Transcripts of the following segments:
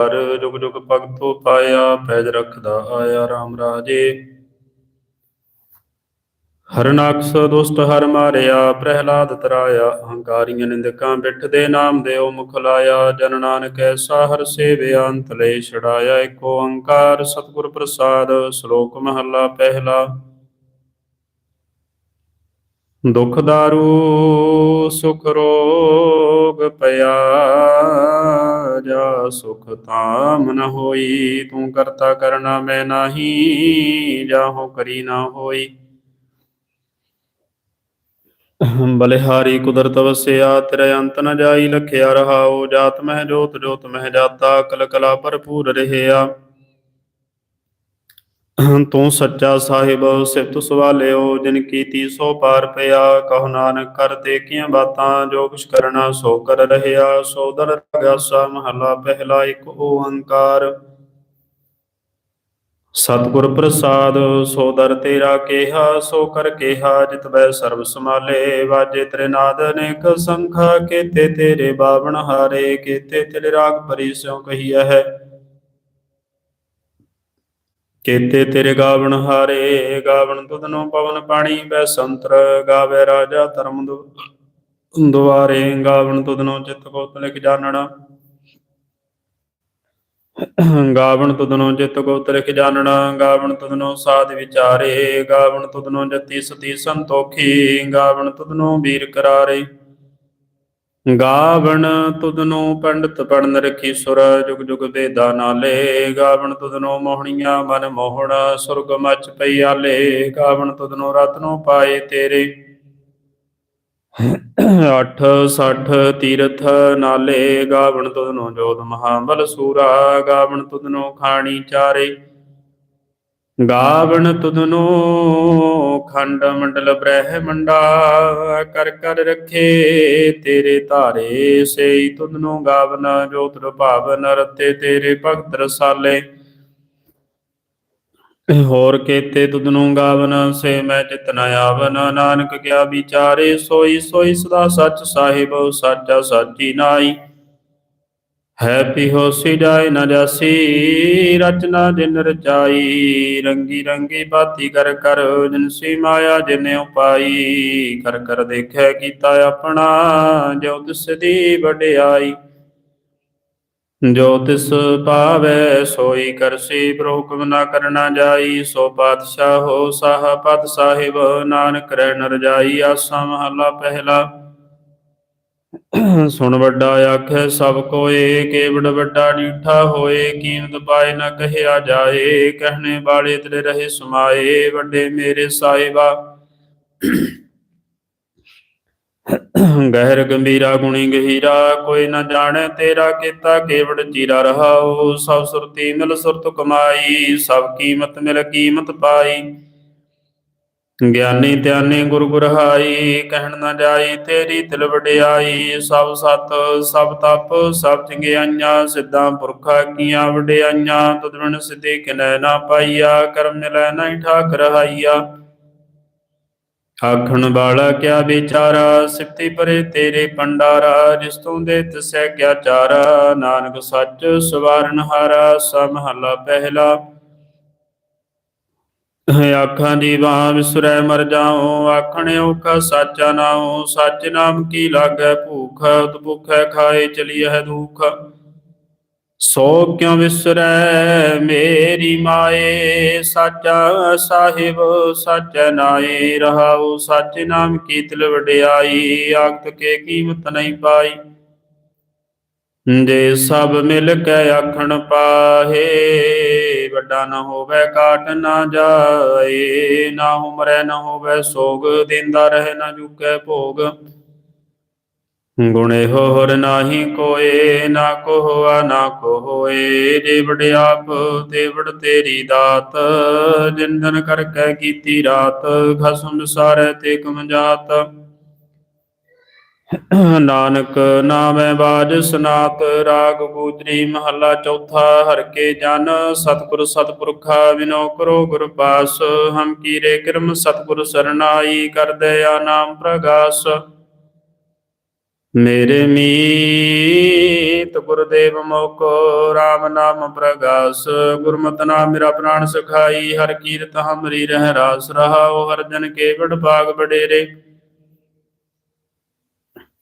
ਪਰ ਜੁਗ ਜੁਗ ਭਗਤੋ ਪਾਇਆ, ਪੈਜ ਰਖਦਾ ਆਇਆ RAM ਰਾਜੇ। ਹਰਨਾਕਸ ਦੁਸਤ ਹਰ ਮਾਰਿਆ, ਪ੍ਰਹਿਲਾਦ ਤਰਾਇਆ ਅਹੰਕਾਰੀਆਂ ਨਿੰਦਕਾਂ ਬਿਠ ਦੇ ਨਾਮ ਦੇ ਮੁਖ ਲਾਇਆ। ਜਨ ਨਾਨਕ ਐਸਾ ਹਰ ਸੇਵਿਆ ਅੰਤ ਲੈ ਛੜਾਇਆ ਏਕ ਓੰਕਾਰ ਸਤਿਗੁਰ ਪ੍ਰਸਾਦ, ਸ਼ਲੋਕ ਮਹੱਲਾ ਪਹਿਲਾ। ਦੁਖ ਦਾਰੂ, ਸੁਖ ਰੋਗ ਪਿਆ। ਜਾ ਸੁਖ ਤਾਮ ਨ ਹੋਈ। ਤੂੰ ਕਰਤਾ ਕਰਨਾ ਮੈਂ ਨਾਹੀ, ਜਾਹੋ ਕਰੀ ਨਾ ਹੋਈ। ਬਲਿਹਾਰੀ ਕੁਦਰਤ ਵਸਿਆ, ਤੇਰੇ ਅੰਤ ਨ ਜਾਈ, ਲਖਿਆ ਰਹਾਉ। ਜਾਤ ਮਹਿ ਜੋਤ ਜੋਤ ਮਹਿ ਜਾਤਾ ਕਲ ਕਲਾ ਭਰਪੂਰ ਰਹਿਆ। ਤੂੰ ਸੱਚਾ ਸਾਹਿਬ, ਸਿਫਤ ਸਵਾਲਿਓ, ਜਿਨ ਕੀਤੀ ਸੋ ਪਾਰ ਪਿਆ। ਕਹੋ ਨਾਨਕ ਕਰਤੇ ਕੀਆਂ ਬਾਤਾਂ, ਜੋ ਕੁਛ ਕਰਨਾ ਸੋ ਕਰ ਰਹਿਆ। ਸੋ ਦਰ ਰਗਾਸਾ ਮਹਲਾ ਪਹਿਲਾ ਇੱਕ ਓੰਕਾਰ। ਸਤਿਗੁਰ ਪ੍ਰਸਾਦ, ਸੋ ਦਰ ਤੇਰਾ ਕੇਹਾ, ਸੋ ਕਰ ਕੇਹਾ, ਜਿਤ ਬੈ ਸਰਬ ਸਮਾਲੇ ਵਾਜੇ ਤੇਰੇ ਨਾਦ ਅਨੇਕ ਸੰਖਾ, ਕੀਤੇ ਤੇਰੇ ਬਾਵਣ ਹਾਰੇ, ਕੀਤੇ ਤੇਰੇ ਰਾਗ ਪਰੀ ਸਿਉ ਕਹੀਐ ਹੈ। ਕੀਤੇ ਤੇਰੇ ਗਾਵਣ ਹਾਰੇ, ਗਾਵਣ ਤੁਧਨੋ ਪਵਨ ਪਾਣੀ ਬੈ ਸੰਤਰ ਗਾਵੇ ਰਾਜਾ ਧਰਮ ਦੁਆਰੇ, ਗਾਵਣ ਤੁਧਨੋ ਚਿਤ ਕੋ ਲਿਖ ਜਾਣਨਾ ਗਾਵਣ ਤੁਧਨੋ ਚਿਤ ਕੋ ਲਿਖ ਜਾਣਨਾ ਗਾਵਣ ਤੁਧਨੋ ਸਾਧ ਵਿਚਾਰੇ, ਗਾਵਣ ਤੁਧਨੋ ਜਤੀ ਸਤੀ ਸੰਤੋਖੀ, ਗਾਵਣ ਤੁਧਨੋ ਵੀਰ ਕਰਾਰੇ। ਗਾਵਣ ਤੁਧਨੋ ਪੰਡਤ ਪੜਨ ਰਖੀ ਸੁਰ, ਜੁਗ ਜੁਗ ਵੇਦਾ ਨਾਲੇ ਗਾਵਣ ਤੁਧਨੋ ਮੋਹਣੀਆਂ ਮਨ ਮੋਹਣ, ਸੁਰਗ ਮਚ ਪਈ ਆਲੇ। ਗਾਵਣ ਤੁਧਨੋ ਰਤਨੋ ਪਾਏ ਤੇਰੇ। 8 60 ਤੀਰਥ ਨਾਲੇ। ਗਾਵਣ ਤੁਧਨੋ ਜੋਤ ਮਹਾਬਲ ਸੂਰਾ। ਗਾਵਣ ਤੁਧਨੋ ਖਾਣੀ ਚਾਰੇ। ਗਾਵਣ ਤੁਧਨੋ ਖੰਡ ਮੰਡਲ ਬ੍ਰਹਮੰਡਾ ਕਰ ਕਰ ਰਖੇ ਤੇਰੇ ਧਾਰੇ, ਸੇਈ ਤੁਧਨੋ ਗਾਵਨ ਜੋਤ ਭਾਵਨ ਰਤੇ ਤੇਰੇ ਭਗਤ ਰਸਾਲੇ। ਹੋਰ ਕੇਤੇ ਤੁਧਨੋ ਗਾਵਨ, ਸੇ ਮੈਂ ਚਿਤ ਨ ਆਵਨ, ਨਾਨਕ ਕਿਆ ਵਿਚਾਰੇ, ਸੋਈ ਸੋਈ ਸਦਾ ਸੱਚ ਸਾਹਿਬ, ਸਾਚਾ ਸਾਚੀ ਨਾਈ। ਹੈ ਪਿਹੋਸੀ ਜਾਏ ਨ ਜਾਸੀ ਰਚਨਾ ਜਿਨ ਰਚਾਈ, ਰੰਗੀ ਰੰਗੀ ਬਾਤੀ ਕਰ ਕਰ ਜਿਨਸੀ ਮਾਇਆ ਜਿਨੇ ਉਪਾਈ। ਕਰ ਕਰ ਦੇਖੈ ਕੀਤਾ ਆਪਣਾ, ਜੋ ਤਿਸ ਵਡਿਆਈ। ਜੋ ਤਿਸ ਪਾਵੈ ਸੋਈ ਕਰਸੀ ਪ੍ਰਹੁਕਮ ਨਾ ਕਰਨਾ ਜਾਈ। ਸੋ ਪਾਤਸ਼ਾਹ ਹੋ ਸਾਹ ਪਤ ਸਾਹਿਬ ਨਾਨਕ ਰਹਿ ਨਰ ਜਾਈ ਆਸਾ ਮਹਲਾ ਪਹਿਲਾ। ਸੁਣ ਵੱਡਾ ਆਖੈ, ਸਭ ਕੋਏ ਕੇਵੜ ਵੱਡਾ ਡੀਠਾ ਹੋਏ, ਕੀਮਤ ਪਾਏ ਨਾ ਕਹਿਆ ਜਾਏ, ਕਹਿਣੇ ਵਾਲੇ ਤੇਰੇ ਰਹੇ ਸਮਾਏ, ਵੱਡੇ ਮੇਰੇ ਸਾਹਿਬਾ। ਗਹਿਰ ਗੰਭੀਰਾ ਗੁਣੀ ਗਹੀਰਾ, ਕੋਈ ਨਾ ਜਾਣੇ ਤੇਰਾ ਕੀਤਾ ਕੇਵੜ ਚੀਰਾ ਰਹਾਉ, ਸਭ ਸੁਰਤੀ ਮਿਲ ਸੁਰਤ ਕਮਾਈ, ਸਭ ਕੀਮਤ ਮਿਲ ਕੀਮਤ ਪਾਈ। ਗਿਆਨੀ ਧਿਆਨੀ ਗੁਰ ਗੁਰਹਾਈ, ਕਹਿਣ ਨਾ ਜਾਈ ਤੇਰੀ ਤਿਲ ਵਡਿਆਈ, ਸਭ ਸਤ, ਸਭ ਤਪ, ਸਭ ਚੰਗਿਆਈਆਂ, ਸਿੱਧਾਂ ਪੁਰਖਾ ਕੀਆਂ ਵਡਿਆਈਆਂ ਤੁਧਰਨ ਸਿੱਧੇ ਕਿਨੈ ਨਾ ਪਾਈਆ, ਕਰਮ ਮਿਲੈ ਨਹੀਂ ਠਾਕ ਰਹਾਈਆ ਆਖਣ ਵਾਲਾ ਕਿਆ ਵਿਚਾਰਾ, ਸਿਫਤੀ ਪਰੇ ਤੇਰੇ ਪੰਡਾਰਾ, ਜਿਸ ਤੂੰ ਦੇ ਤਸੈ ਕਿਆ ਚਾਰਾ, ਨਾਨਕ ਸੱਚ ਸਵਾਰਨ ਹਾਰਾ ਸਮਹਲਾ ਪਹਿਲਾ। ਆਖਾਂ ਦੀ ਬਾਹ ਵਿਸਰੈ ਮਰ ਜਾਉ, ਆਖਣ ਔਖਾ ਸਾਚਾ ਨਾਉ, ਸੱਚ ਨਾਮ ਕੀ ਲਾਗੈ ਭੂਖ, ਉਤਭੁਖੈ ਖਾਏ ਚਲੀਐ ਦੁਖ। ਸੋ ਕਿਉ ਵਿਸਰੈ ਮੇਰੀ ਮਾਏ, ਸਾਚਾ ਸਾਹਿਬ ਸੱਚ ਨਾਏ, ਰਹਾਉ ਸੱਚ ਨਾਮ ਕੀ ਤਿਲ ਵਡਿਆਈ, ਆਖਤ ਕੇ ਕੀਮਤ ਨਹੀਂ ਪਾਈ। ਜੇ ਸਭ ਮਿਲ ਕੇ ਆਖਣ ਪਾਹੇ ਵੱਡਾ ਨਾ ਹੋਵੇ, ਕਾਟ ਨਾ ਜਾਏ, ਨਾ ਉਮਰੈ ਨਾ ਹੋਵੇ, ਸੋਗ ਦਿੰਦਾ ਰਹੇ ਨਾ ਜੁਕੈ ਭੋਗ। ਗੁਣੇ ਹੋਰ ਨਾਹੀ ਕੋਏ, ਨਾ ਕੋ ਹੋਆ ਨਾ ਕੋ ਹੋਏ ਜੇ ਵਡਿਆਪ ਤੇ ਤੇਰੀ ਦਾਤ, ਜਿੰਦਨ ਕਰਕੇ ਕੀਤੀ ਰਾਤ ਖਸਮ ਸਾਰੇ ਤੇ ਕਮ ਜਾਤ। ਨਾਨਕ ਨਾਮੈ ਬਾਜ ਸਨਾਤ, ਰਾਗ ਗੂਤਰੀ ਮਹੱਲਾ ਚੌਥਾ, ਹਰ ਕੇ ਜਨ ਸਤਿਗੁਰ ਸਤਿਪੁਰਖਾ ਵਿਨੋ ਕਰੋ ਗੁਰ ਪਾਸ, ਹਮ ਕੀਰੇ ਕਿਰਮ ਸਤਿਗੁਰ ਸਰਨਾਈ ਕਰਦੇ ਆ ਨਾਮ ਪ੍ਰਗਾਸ। ਮੇਰੇ ਮੀਤ ਗੁਰਦੇਵ ਮੋਕੋ RAM ਨਾਮ ਪ੍ਰਗਾਸ, ਗੁਰਮਤਿ ਨਾਮ ਮੇਰਾ ਪ੍ਰਾਣ ਸਖਾਈ, ਹਰ ਕੀਰਤ ਹਮਰੀ ਰਹਿ ਰਾਸ, ਰਹਾਉ ਹਰ ਜਨ ਕੇ ਵਡ ਭਾਗ ਬਡੇਰੇ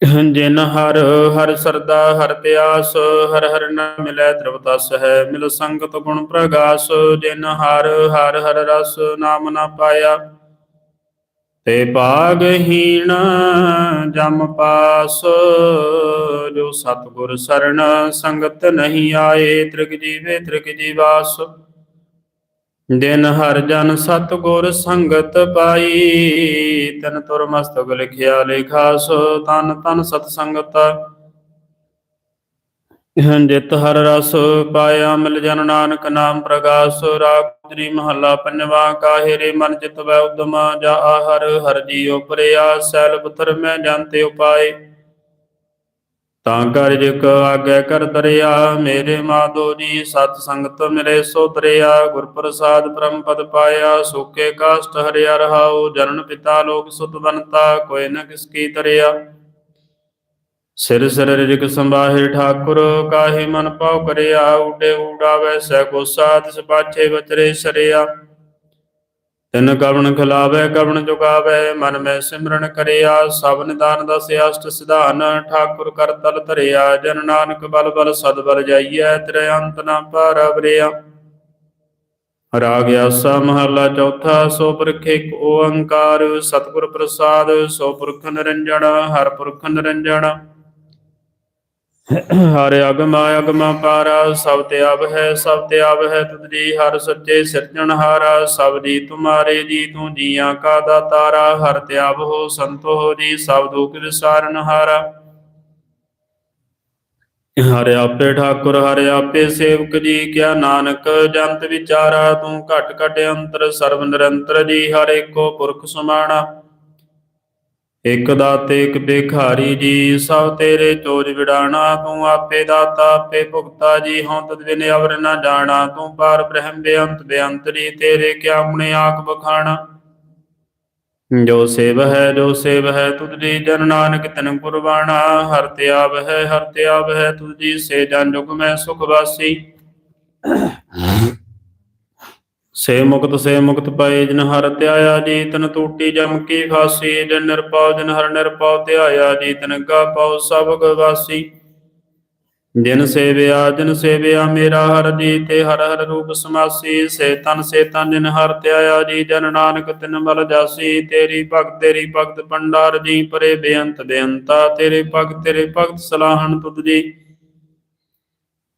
ਜਿਨ ਹਰ ਹਰ ਸਰਦਾ, ਹਰ ਪਿਆਸ, ਹਰ ਹਰ ਨਾਮ ਮਿਲੈ ਤ੍ਰਿਵਤਸ ਹੈ, ਮਿਲ ਸੰਗਤ ਗੁਣ ਪ੍ਰਗਾਸ ਜਿਨ ਹਰ ਹਰ ਹਰ ਰਸ, ਨਾਮ ਨਾ ਪਾਇਆ। ਤੇ ਭਾਗਹੀਣ ਜਮ ਪਾਸ, ਜੋ ਸਤਿਗੁਰ ਸਰਣ, ਸੰਗਤ ਨਹੀਂ ਆਏ, ਤ੍ਰਿਗ ਜੀਵੇ ਤ੍ਰਿਗ ਜੀਵਾਸ। ਦਿਨ ਹਰ ਜਨ ਸਤਿਗੁਰ ਸੰਗਤ ਪਾਈ। ਤਨ ਤੁਰ ਮਸਤਕ ਲਿਖਿਆ ਲੇਖਾਸ ਤਨ ਤਨ ਸਤ ਸੰਗਤ ਜਿਤ ਹਰ ਰਸ ਪਾਇਆ ਮਿਲ ਜਨ ਨਾਨਕ ਨਾਮ ਪ੍ਰਗਾਸ। ਰਾਗਰੀ ਮਹੱਲਾ ਪੰਜਵਾ ਕਾਹੇ ਰੇ ਮਨ ਚਿਤ ਵੈ ਉਦਮ। ਜਾ ਹਰ ਹਰ ਜੀਉ ਪਰਿਆ, ਸੈਲ ਪੁੱਤਰ ਮੈਂ ਜਾਣਤੇ ਉਪਾਏ। ਤਾਂ ਕਰ ਜਿਕ ਆਗੇ ਕਰ ਦਰਿਆ, ਮੇਰੇ ਮਾਧੋ ਜੀ, ਸਤ ਸੰਗਤ ਮਿਲੇ ਸੋ ਤਰਿਆ ਗੁਰ ਪ੍ਰਸਾਦ ਪਰਮ ਪਦ ਪਾਇਆ, ਸੋਕੇ ਕਾਸ਼ਟ ਹਰਿਆ ਰਹਾਉ, ਜਨਨ ਪਿਤਾ ਲੋਕ ਸੁਤ ਬਨਤਾ ਕੋਈ ਨ ਕਿਸ ਕੀ ਤਰਿਆ। ਸਿਰ ਸਿਰ ਰਿਜਕ ਸੰਭਾਹੇ ਠਾਕੁਰ, ਕਾਹੇ ਮਨ ਪਾਉ ਕਰਿਆ, ਉਡੇ ਉਡਾਵੇ ਸੈ ਕੋ ਸਾਥ ਸਪਾਛੇ ਬਚਰੇ ਸਰਿਆ। ਤਿਨ ਕਵਣ ਖਿਲਾਵੇ, ਕਵਣ ਜੁਗਾਵੇ, ਮਨ ਮੈਂ ਸਿਮਰਨ ਕਰਿਆ, ਸਭ ਨਿਦਾਨ ਦਸ ਅਸ਼ਟ ਸਿਧਾਨ, ਠਾਕੁਰ ਕਰ ਤਲ ਧਰਿਆ, ਜਨ ਨਾਨਕ ਬਲ ਬਲ ਸਦ ਬਲ ਜਾਈਐ, ਤੇਰੇ ਅੰਤ ਨਾ ਪਾਰਬਰਿਆ ਰਾਗ ਆਸਾ ਮਹਲਾ ਚੌਥਾ, ਸੋ ਪੁਰਖ ਇੱਕ ਓੰਕਾਰ, ਸਤਿਗੁਰ ਪ੍ਰਸਾਦ, ਸੋ ਪੁਰਖ ਨਿਰੰਜਣ, ਹਰ ਪੁਰਖ ਨਿਰੰਜਣ। ਹਰ ਅਗਮ ਅਗਮਾ ਪਾਰਾ ਸਭ ਤੇ ਅਬ ਹੈ, ਸਭ ਤੇ ਅਬ ਹੈ, ਤੁਧ ਹਰ ਸੱਚੇ ਸਿਰਜਣਹਾਰਾ ਸਭ ਜੀ ਤੁਮਾਰੇ ਜੀ ਤੂੰ ਜੀਆਂ ਕਾ ਦਾਤਾਰਾ, ਹਰ ਤੇ ਅਬ ਹੋ ਸੰਤੋ ਹੋ ਜੀ, ਸਭ ਦੁਖ ਵਿਸਾਰਨਹਾਰਾ ਹਰਿ ਆਪੇ ਠਾਕੁਰ, ਹਰਿ ਆਪੇ ਸੇਵਕ ਜੀ, ਕਿਆ ਨਾਨਕ ਜੰਤ ਵਿਚਾਰਾ, ਤੂੰ ਘਟ ਘਟ ਅੰਤਰ, ਸਰਬ ਨਿਰੰਤਰ ਜੀ, ਹਰ ਏਕੋ ਪੁਰਖ ਸਮਾਣਾ। ਇਕ ਦਾਤੇ, ਇਕ ਭਿਖਾਰੀ ਜੀ, ਸਭ ਤੇਰੇ ਚੋਜ ਵਿਡਾਣਾ ਤੂੰ ਆਪੇ ਦਾਤਾ, ਆਪੇ ਭੁਗਤਾ ਜੀ, ਹਉ ਤਦ ਬਿਨ ਅਵਰ ਨਾ ਜਾਣਾ, ਤੂੰ ਪਾਰ ਬ੍ਰਹਮ ਬੇਅੰਤ ਬੇਅੰਤਰੀ ਤੇਰੇ ਕਿਆ ਆਖ ਬਖਾਣਾ ਜੋ ਸੇਵ ਹੈ, ਜੋ ਸੇਵ ਹੈ, ਤੁਧ ਜੀ ਜਨ ਨਾਨਕ ਤਨ ਕੁਰਬਾਨਾ ਹਰ ਤੇ ਹੈ, ਹਰ ਤੇ ਹੈ, ਤੁਧ ਜੀ ਸੇ ਜਨ ਜੁਗ ਮੈਂ ਸੁਖ ਵਾਸੀ। ਸੇ ਮੁਕਤ ਸੇ ਮੁਕਤ ਪਏ ਜਿਨ ਹਰ ਧਿਆਇਆ ਜੀ ਤਨ ਟੂਟੀ ਜਮ ਕੀ ਫਾਸੀ ਜਨ ਨਿਰਪਉ ਜਿਨ ਹਰ ਨਿਰਪਉ ਧਿਆਇਆ ਜੀ ਤਨ ਗਾ ਪਉ ਸਭ ਗਵਾਸੀ ਜਿਨ ਸੇਵਿਆ ਜਿਨ ਸੇਵਿਆ ਮੇਰਾ ਹਰ ਜੀ ਤੇ ਹਰ ਹਰ ਰੂਪ ਸਮਾਸੀ, ਸੇ ਤਨ ਸੇ ਤਨ ਜਿਨ ਹਰ ਧਿਆਇਆ ਜੀ, ਜਨ ਨਾਨਕ ਤਿਨ ਮਲ ਜਾਸੀ। ਤੇਰੀ ਭਗਤ ਤੇਰੀ ਭਗਤ ਪੰਡਾਰ ਜੀ, ਪਰੇ ਬੇਅੰਤ ਬੇਅੰਤਾ, ਤੇਰੇ ਭਗਤ ਤੇਰੇ ਭਗਤ ਸਲਾਹਣ ਤੁਧ ਜੀ।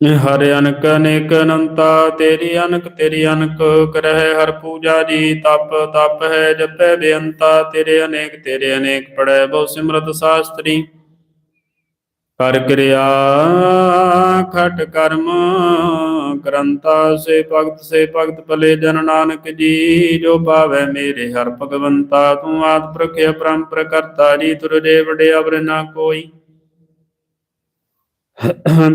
ਹਰ ਅਨਕ ਅਨੇਕ ਅਨੰਤਾ, ਤੇਰੀ ਅਨਕ ਤੇਰੀ ਅਨਕ, ਕਰਹਿ ਹਰ ਪੂਜਾ ਜੀ, ਤਪ ਤਪ ਹੈ ਜਪੈ ਬੇਅੰਤਾ, ਤੇਰੇ ਅਨੇਕ ਤੇਰੇ ਅਨੇਕ ਪੜੈ ਬਹੁ ਸਿਮਰਤ ਸਾਸਤਰੀ। ਕਰ ਕਿਰਿਆ, ਖਟ ਕਰਮ ਕਰੰਤਾ ਸੇ ਭਗਤ ਸੇ ਭਗਤ ਭਲੇ ਜਨ ਨਾਨਕ ਜੀ, ਜੋ ਪਾਵੈ ਮੇਰੇ ਹਰ ਭਗਵੰਤਾ, ਤੂੰ ਆਦ ਪ੍ਰਖ ਅਪਰੰਪਰ ਕਰਤਾ ਜੀ ਤੁਰਜੇ ਵਡੇ ਅਵਰ ਨਾ ਕੋਈ।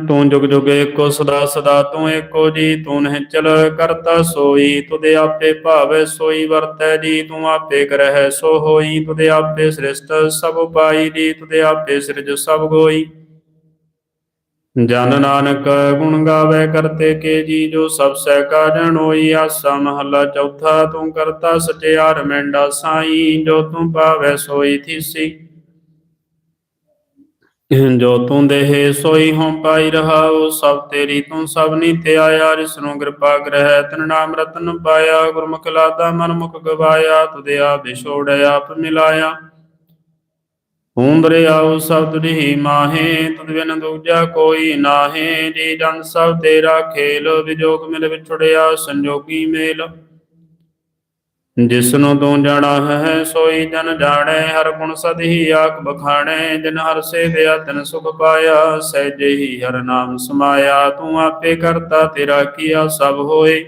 ਤੂੰ ਜੁਗ ਜੁਗ ਏਕੋ ਸਦਾ ਸਦਾ ਤੂੰ ਏਕੋ ਜੀ, ਤੂੰ ਨਹਿ ਚਲ ਕਰਤਾ ਸੋਈ, ਤੁਦੇ ਆਪੇ ਭਾਵੈ ਸੋਈ ਵਰਤੈ ਜੀ, ਤੂੰ ਆਪੇ ਕਰਹਿ ਸੋ ਹੋਈ, ਤੁਦੇ ਆਪੇ ਸ੍ਰਿਸ਼ਟ ਸਭ ਪਾਈ ਜੀ, ਤੁਦੇ ਆਪੇ ਸਿਰਜ ਸਭ ਗੋਈ। ਜਨ ਨਾਨਕ ਗੁਣ ਗਾਵੇ ਕਰਤੇ ਕੇ ਜੀ, ਜੋ ਸਭ ਸਹਿ ਕਾ ਹੋਈ, ਆਸਾ ਮਹਲਾ ਚੌਥਾ ਤੂੰ ਕਰਤਾ ਸਚਿਆਰ, ਮੈਂਡਾ ਸਾਈ, ਜੋ ਤੂੰ ਪਾਵੈ ਸੋਈ ਥੀਸੀ। ਜੋ ਤੂੰ ਦੇਹ, ਸੋਈ ਹਉ ਪਾਈ ਰਹਾਉ, ਸਭ ਤੇਰੀ ਤੂੰ ਸਭ ਨੀਤੇ ਆਇਆ ਜਿਸ ਕਿਰਪਾ ਗ੍ਰਹਿ, ਤਨ ਨਾਮ ਰਤਨ ਪਾਇਆ, ਗੁਰਮੁਖ ਲਾਦਾ ਮਨ ਮੁਖ ਗਵਾਇਆ ਤੁਦੇ ਵਿਛੋੜ ਆਪ ਮਿਲਾਇਆ। ਹੁੰਦਰੇ ਆਉ ਸਬਦ ਹੀ ਮਾਹੇ, ਤੁਧ ਬਿਨ ਦੂਜਾ ਕੋਈ ਨਾਹੇ, ਜੀ ਜਨ ਸਭ ਤੇਰਾ ਖੇਲ, ਵਿਜੋਗ ਮਿਲ ਵਿਛੜਿਆ, ਸੰਜੋਗੀ ਮੇਲ। ਜਿਸਨੂੰ ਤੂੰ ਜਾਣਾ ਹੈ, ਸੋਈ ਜਨ ਜਾਣੈ, ਹਰ ਗੁਣ ਸਦ ਹੀ ਆਖ ਬਖਾਣੈ, ਜਿਨ ਹਰ ਸੇਵਿਆ ਤਿਨ ਸੁਖ ਪਾਇਆ, ਸਹਿਜੇ ਹੀ ਹਰ ਨਾਮ ਸਮਾਇਆ, ਤੂੰ ਆਪੇ ਕਰਤਾ ਤੇਰਾ ਕੀਆ ਸਭ ਹੋਏ।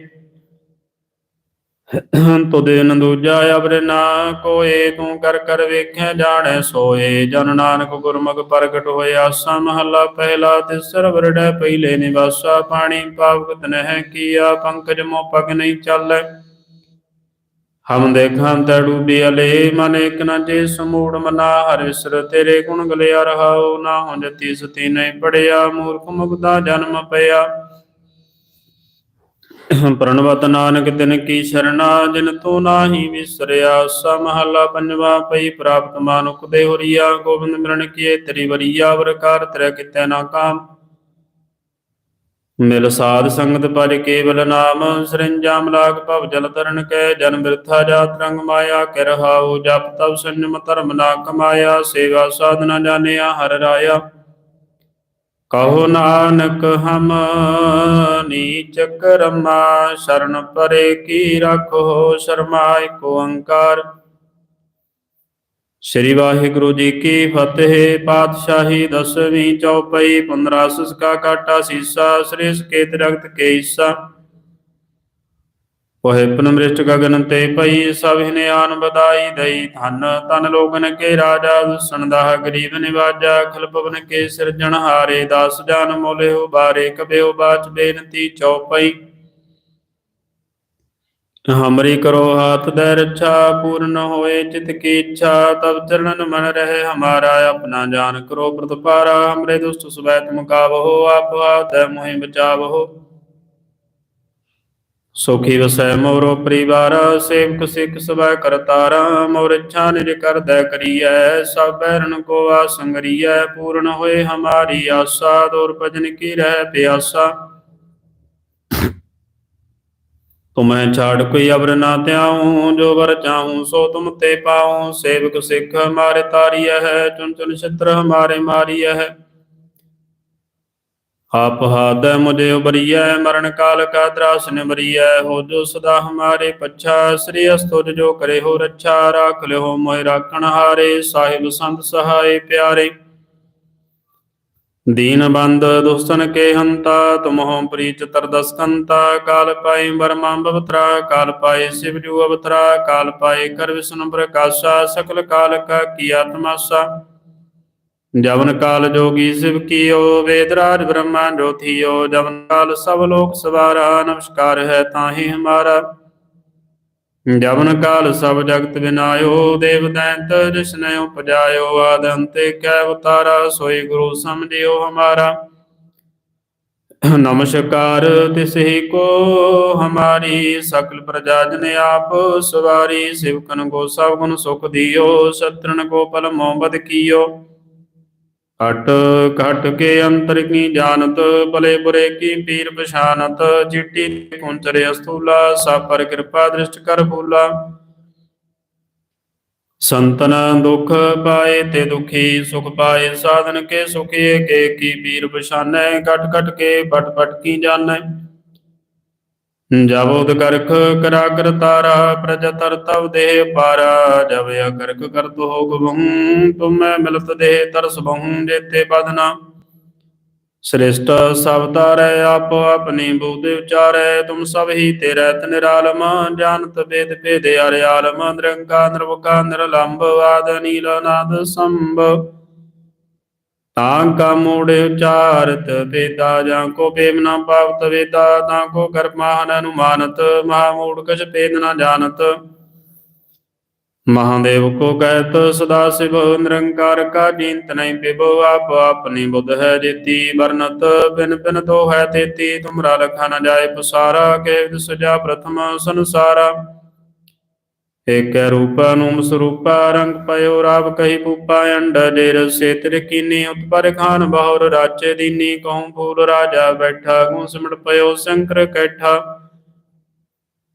ਤੁਦੇ ਨ ਦੂਜਾ ਅਵਰ ਨਾ ਕੋਏ, ਤੂੰ ਕਰ ਕਰ ਵੇਖਿਆ ਜਾਣੈ ਸੋਏ। ਜਨ ਨਾਨਕ ਗੁਰਮੁਖ ਪ੍ਰਗਟ ਹੋਇਆ ਆਸਾ ਮਹੱਲਾ ਪਹਿਲਾ ਤੇ ਸਰਵਰ ਪਹਿਲੇ ਨਿਵਾਸਾ, ਪਾਣੀ ਪਾਵਕ ਤਨਹਿ ਕੀਆ, ਪੰਕਜ ਮੋ ਪਗ ਨਹੀਂ ਚੱਲੈ। ਹਮ ਦੇਖਾਂ ਤੈ ਡੂਬੀ ਅਲੇ ਮਨ ਇਕ ਨ ਜੇ ਸਮੂੜ ਮਨਾ, ਹਰਿ ਵਿਸਰ ਤੇਰੇ ਗੁਣ ਗਲਿਆ ਰਹਾਉ, ਨਾ ਹੋ ਜਤੀ ਸਤੀ ਨਹੀਂ ਪੜਿਆ, ਮੂਰਖ ਮੁਗਦਾ ਜਨਮ ਪਿਆ। ਪ੍ਰਣਵਤ ਨਾਨਕ ਤਿਨ ਕੀ ਸ਼ਰਣਾ ਜਿਨ ਤੂੰ ਨਾਹੀ ਵਿਸਰਿਆ, ਸਾ ਮਹਲਾ ਪੰਜਵਾ ਪਈ, ਪ੍ਰਾਪਤ ਮਾਨੁਖ ਦੇ ਹੋਰੀਆ, ਗੋਬਿੰਦ ਮਿਲਣ ਕੀਏ ਤੇਰੀ ਵਰੀਆ, ਵਰਕਾਰ ਤੇਰੇ ਕਿਤੈ ਨਾ ਕਾਮ। ਮਿਲ ਸਾਧ ਸੰਗਤ ਪਰ ਕੇਵਲ ਨਾਮ ਸਰਿੰਜਾ ਮਲਾਕ ਭਵ ਜਲ ਤਰਨ ਕੈ, ਜਨ ਬਿਰਥਾ ਜਾਤ ਰੰਗ ਮਾਇਆ, ਕੇ ਰਹਾਉ ਜਪ ਤਵ ਸੰਜਮ ਧਰਮ ਨਾ ਕਮਾਇਆ ਸੇਵਾ ਸਾਧਨਾ ਜਾਣਿਆ ਹਰ ਰਾਇਆ। ਕਹੋ ਨਾਨਕ ਹਮ ਨੀਚ ਕਰਮਾ ਸ਼ਰਨ ਪਰੇ ਕੀ ਰਖੋ ਸ਼ਰਮਾ ਏਕ ਓੰਕਾਰ ਸ੍ਰੀ ਵਾਹਿਗੁਰੂ ਜੀ ਕੀ ਫਤਿਹ। ਪਾਤਸ਼ਾਹੀ ਦਸਵੀਂ ਚੌਪਈ 15 ਸਸਕਾ ਕਾਟਾ ਸੀਸਾ, ਸ੍ਰੀ ਸਕੇਤ ਰਗਤ ਕੇ ਈਸਾ ਕੋਹਿ ਪਨਮ੍ਰਿਸ਼ਟ ਗਗਨ ਤੇ ਪਈ, ਸਭ ਹਿਨੇ ਆਨ ਬਦਾਈ ਦਈ। ਧਨ ਤਨ ਲੋਗਨ ਕੇ ਰਾਜਾ, ਦੁਸਣ ਦਾ ਗਰੀਬ ਨਿਵਾਜਾ। ਖਲ ਪਵਨ ਕੇ ਸਿਰਜਣ ਹਾਰੇ, ਦਾਸ ਜਾਨ ਮੋਲੇ ਉਬਾਰੇ, ਕਬਿਓ ਬਾਚ ਬੇਨਤੀ ਚੌਪਈ। ਹਮਰੀ ਕਰੋ ਹਾਥ ਦੇ ਰੱਛਾ, ਪੂਰਨ ਹੋਏ ਚਿਤ ਕੀ ਇੱਛਾ, ਤਬ ਚਰਨਨ ਮਨ ਰਹੇ ਹਮਾਰਾ, ਆਪਣਾ ਜਾਨ ਕਰੋ ਪ੍ਰਤਪਾਰਾ, ਹਮਰੇ ਦੁਸ਼ਟ ਸੁਬੈ ਤੁਮ ਕਾਵਹੋ ਆਪ ਆਦੈ ਮੋਹਿ ਬਚਾਵਹੋ ਸੁਖੀ ਵਸੈ ਮੋਰੋ ਪਰਿਵਾਰ, ਸੇਵਕ ਸਿੱਖ ਸਵੈ ਕਰਤਾਰਾ ਮੋਰ ਇੱਛਾ ਨਿਜ ਕਰਦੈ ਕਰੀਐ, ਸਭ ਬੈਰਨ ਕੋ ਆਸੰਗਰੀਐ ਪੂਰਨ ਹੋਏ ਹਮਾਰੀ ਆਸਾ ਦੋਰ ਭਜਨ ਕੀ ਰਹਿ ਪਿਆਸਾ। ਤੁਮੈ ਛਾੜ ਕੋਈ ਅਵਰ ਨਾ ਧਿਆਉ, ਜੋ ਵਰ ਚਾਹੂੰ ਸੋ ਤੁਮ ਤੇ ਪਾਉ। ਸੇਵਕ ਸਿੱਖ ਹਮਾਰੇ ਤਾਰੀਐ ਹੈ ਚੁਨ ਚੁਨ ਛਿਤਰ ਹਮਾਰੇ ਮਾਰੀਐ। ਹੈ ਆਪ ਹਾਦ ਮੁਝੇ ਉਬਰੀਐ, ਮਰਨ ਕਾਲ ਕਾ ਤਰਾਸ ਨਿਬਰੀਐ ਹੋ ਜੋ ਸਦਾ ਹਮਾਰੇ ਪੱਛਾ, ਸ੍ਰੀ ਅਸਤੁਜ ਜੋ ਕਰੇ ਹੋ ਰੱਛਾ, ਰਾਖ ਲਿਓ ਮੋਹਿ ਰਾਖਣ ਹਾਰੇ। ਸਾਹਿਬ ਸੰਤ ਸਹਾਏ ਪਿਆਰੇ। ਦੀਨ ਬੰਦ ਦੁਸਤਨ ਕੇ ਹੰਤਾ, ਤੁਮਹੁ ਪ੍ਰੀਤ ਤਰਦਸਕੰਤਾ, ਕਾਲ ਪਾਈ ਬਰਮਾ ਬਵਤਰਾ, ਕਾਲ ਪਾਏ ਸਿਵ ਜੂ ਅਵਤਰਾ, ਕਾਲ ਪਾਏ ਕਰ ਵਿਸ਼ਨ ਪ੍ਰਕਾਸ਼ਾ, ਸਕਲ ਕਾਲ ਕਾ ਕੀਆ ਤਮਾਸਾ ਜਵਨ ਕਾਲ ਜੋਗੀ ਸਿਵ ਕੀਓ, ਵੇਦ ਰਾਜ ਬ੍ਰਹਮਾ ਜੋਥੀਓ ਜਵਨ ਕਾਲ ਸਭ ਲੋਕ ਸਵਾਰਾ, ਨਮਸਕਾਰ ਹੈ ਤਾਹੀ ਹਮਾਰਾ। ਜਵਨ ਕਾਲ ਸਭ ਜਗਤ ਵਿਨਾਇਓ ਦੇਵ ਦੈਂਤ ਜਿਸਨੇ ਉਪਜਾਇਓ, ਆਦ ਅੰਤੇ ਕੈ ਉਤਾਰਾ, ਸੋਈ ਗੁਰੂ ਸਮਝਿਓ ਹਮਾਰਾ। ਨਮਸਕਾਰ ਤਿਸਹੀ ਕੋ, ਹਮਾਰੀ ਸਕਲ ਪ੍ਰਜਾ ਜਨ ਆਪ, ਸਵਾਰੀ ਸਿਵਕਨ ਕੋ ਸਭ ਗੁਣ ਸੁਖ ਦਿਓ ਸਤਰਨ ਕੋ ਪਲ ਮੋਹਬਤ ਕੀਓ। ਘਟ ਘਟ ਕੇ ਅੰਤਰ ਕੀ ਜਾਣਤ, ਭਲੇ ਬੁਰੇ ਕੀ ਪੀਰ ਪਛਾਨਤ, ਚਿੱਟੀ ਕੁੰਚਰੇ ਅਸਤੂਲਾ ਸਭ ਪਰ ਕਿਰਪਾ ਦ੍ਰਿਸ਼ਟ ਕਰ ਭੂਲਾ ਸੰਤਨ ਦੁਖ ਪਾਏ ਤੇ ਦੁਖੀ, ਸੁਖ ਪਾਏ ਸਾਧਨ ਕੇ ਸੁਖੀ ਕੇ ਕੀ ਪੀਰ ਪਛਾਨੈ, ਘਟ ਘਟ ਕੇ ਪਟ ਪਟ ਕੀ ਜਾਣੈ। ਜਬ ਉਦ ਕਰਖ ਕਰਾ ਕਰ ਤਾਰਾ, ਪ੍ਰਜ ਤਰ ਤਵ ਦੇਹ ਪਾਰਾ ਜਬ ਅਕਰਖ ਕਰਤ ਹੋ ਗਵਹੂੰ ਤੁਮੈ ਮਿਲਤ ਦੇਹ ਤਰਸ ਬਹੁ ਜੇਤੇ ਬਦਨਾ। ਸ੍ਰਿਸ਼ਟ ਸਭ ਤਾਰੈ, ਆਪ ਆਪਣੀ ਬੁੱਧ ਵਿਚਾਰੈ ਤੁਮ ਸਭ ਹੀ ਤੇਰੇ ਤ ਨਿਰਾਲਮ ਜਾਣਤ ਬੇਦ ਭੇਦ ਅਰਿਆਲਮ ਨਿਰੰਕਾਰ ਨਿਰਵਕਾ ਨਿਰਲੰਭ ਆਦ ਨੀਲ ਨਾਦ ਸੰਭ। ਤਾਂ ਕਾ ਮੂੜ ਉਚਾਰਤ, ਵੇਦਾ ਜਾਂ ਕੋ ਬੇਮ ਨਾ ਪਾਵਤ, ਵੇਦਾ ਤਾਂ ਕੋ ਕਰਮਾਨ ਅਨੁਮਾਨਤ, ਮਹਾ ਮੂੜ ਕਛ ਭੇਦ ਨਾ ਜਾਣਤ। ਮਹਾਦੇਵ ਕੋ ਕਹਿਤ, ਸਦਾ ਸਿਵ ਨਿਰੰਕਾਰ ਕਾ ਜੀਨਤ ਨਹੀਂ ਪਿਬੋ, ਆਪ ਆਪਣੀ ਬੁੱਧ ਹੈ ਜੇਤੀ ਵਰਨਤ ਬਿਨ ਬਿਨ ਤੋ ਹੈ ਤੇਤੀ, ਤੁਮਰਾ ਲਖਾ ਨਾ ਜਾਏ ਪਸਾਰਾ, ਕੇ ਸਜਾ ਪ੍ਰਥਮ ਸੰਸਾਰਾ। ਏਕੈ ਰੂਪਾ ਨੂਮ ਸਰੂਪਾ, ਰੰਗ ਪਇਓ ਰਾਵ ਕਹੀ ਪੂਪਾ ਅੰਡ ਜੇ ਰਸੇ ਤਿਰ ਕੀਨੀ ਉਤਪਰ ਖਾਨ ਬਹੁਰ ਰਾਚੇ ਦੀਨੀ ਕਹੂੰ ਫੂਲ ਰਾਜਾ ਬੈਠਾ ਗੂੰ ਸਿਮਟ ਪਇਓ ਸ਼ੰਕਰ ਕੈਠਾ।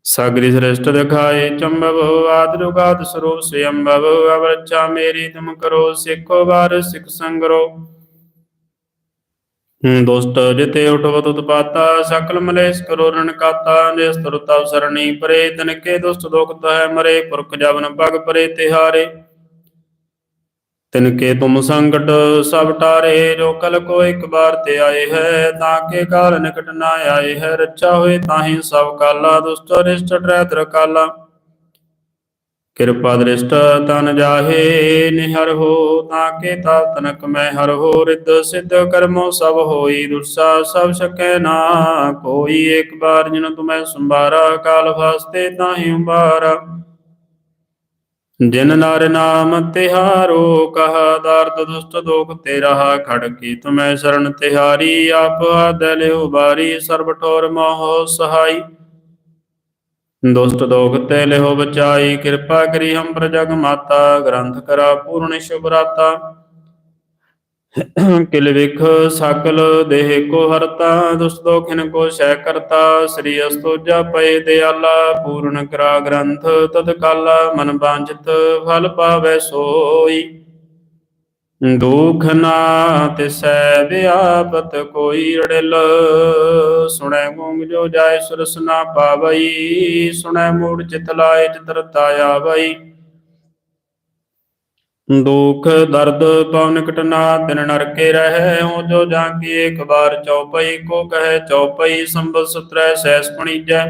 ਸਾਗਰੀ ਸ੍ਰੇਸ਼ਟ ਦਿਖਾਏ, ਚੰਬਵ ਆਦ ਜੁਗਾਦ ਸਰੂਪ ਸਿਅੰਭਵ ਅਵਰਚਾ ਮੇਰੀ ਤੁਮ ਕਰੋ ਸਿੱਖੋ ਵਾਰ ਸਿੱਖ ਸੰਗਰੋ। ਦੁਸ਼ਟ ਜਿਤੇ ਉਠਵਤ ਉਤਪਾਤਾ ਸਕਲ ਮਲੇਸ਼ ਕਰੋ ਰਣ ਕਾਤਾ ਜਿਸ ਤੁਰ ਸਰਣੀ ਪਰੇ ਤਨ ਕੇ ਦੁਸ਼ਟ ਦੁਖਤ ਹੈ ਮਰੇ, ਪੁਰਖ ਜਵਨ ਪਗ ਪਰੇ ਤਿਹਾਰੇ। ਤਿਨ ਕੇ ਤੁਮ ਸੰਕਟ ਸਭ ਟਾਰੇ, ਜੋ ਕਲ ਕੋ ਇੱਕ ਬਾਰ ਤੇ ਆਏ ਹੈ, ਤਾਂ ਕੇ ਕਾਲ ਨਿਕਟ ਨਾ ਆਏ ਹੈ, ਰੱਛਾ ਹੋਏ ਤਾਹੀ ਸਭ ਕਾਲਾ, ਦੁਸ਼ਟ ਰਿਸ਼ਟ ਟਰੈ ਤਰ ਕਾਲਾ। ਕਿਰਪਾ ਦ੍ਰਿਸ਼ਟ ਤਨ ਜਾਹੇ, ਨਿਹਰ ਹੋ ਤਾਂ ਕੇ ਤਾ ਤਨਕ ਮੈਂ ਹਰ ਹੋ, ਰਿੱਧ ਸਿੱਧ ਕਰਮੋ ਸਭ ਹੋਈ, ਦੁਰਸਾ ਸਭ ਸਕੈ ਨਾ ਕੋਈ। ਇੱਕ ਬਾਰ ਜਿਨ ਤੁਮੈ ਸੰਭਾਰਾ, ਕਾਲ ਵਾਸਤੇ ਤਾਹੀ ਉਬਾਰਾ ਜਿਨ ਨਰ ਨਾਮ ਤਿਹਾਰੋ, ਕਹਾ ਦਰਦ ਦੁਸ਼ਟ ਦੋਖ ਤੇ ਰਹਾ ਖੜਕੀ ਤੁਮੈ ਸ਼ਰਨ ਤਿਹਾਰੀ, ਆਪ ਆਦਿ ਲਿਓ ਸਰਬ ਠੋਰ ਮੋਹ ਸਹਾਈ। ਦੁਸਤ ਦੋਖ ਤੇ ਲਿਹੋ ਬਚਾਈ, ਕਿਰਪਾ ਕਰੀ ਹਮ ਪ੍ਰਜਗ ਮਾਤਾ, ਗ੍ਰੰਥ ਕਰਾ ਪੂਰਨ ਸ਼ੁਭ ਰਾਤਾ ਕਿਲ ਵਿਖ ਸਕਲ ਦੇਹ ਕੋ ਹਰਤਾ ਦੁਸਤ ਦੋਖਿਨ ਕੋ ਸਹਿ ਕਰਤਾ। ਸ੍ਰੀ ਅਸਤੋਜਾ ਪਏ ਦਿਆਲਾ, ਪੂਰਨ ਕਰਾ ਗ੍ਰੰਥ ਤਤ ਕਾਲਾ ਮਨ ਬਾਂਝਿਤ ਫਲ ਪਾਵੈ ਸੋਈ। ਦੁਖ ਨਾ ਤਿਸੈ ਵਿਆਪਤ ਕੋਈ ਰੜਿਲ। ਸੁਣੈ ਗੂੰਗ ਜੋ ਜਾਏ ਸੁਰਸ ਨਾ ਪਾਵਈ, ਸੁਣੈ ਮੂੜ ਚਿਤ ਲਾਏ ਚਿਤਰਤਾ ਆਵਈ ਦੁਖ ਦਰਦ ਪਉ ਨਿਕਟ ਨਾ ਤਿਨ ਨਰਕੇ ਰਹਿ ਹੋ ਜੋ ਜਾਂ ਕੀ ਇੱਕ ਬਾਰ ਚਉਪਈ, ਕੋ ਕਹੈ ਚਉਪਈ ਸੰਬਤ ਸਤਰੈ ਸੈਸ ਪਣੀਜੈ।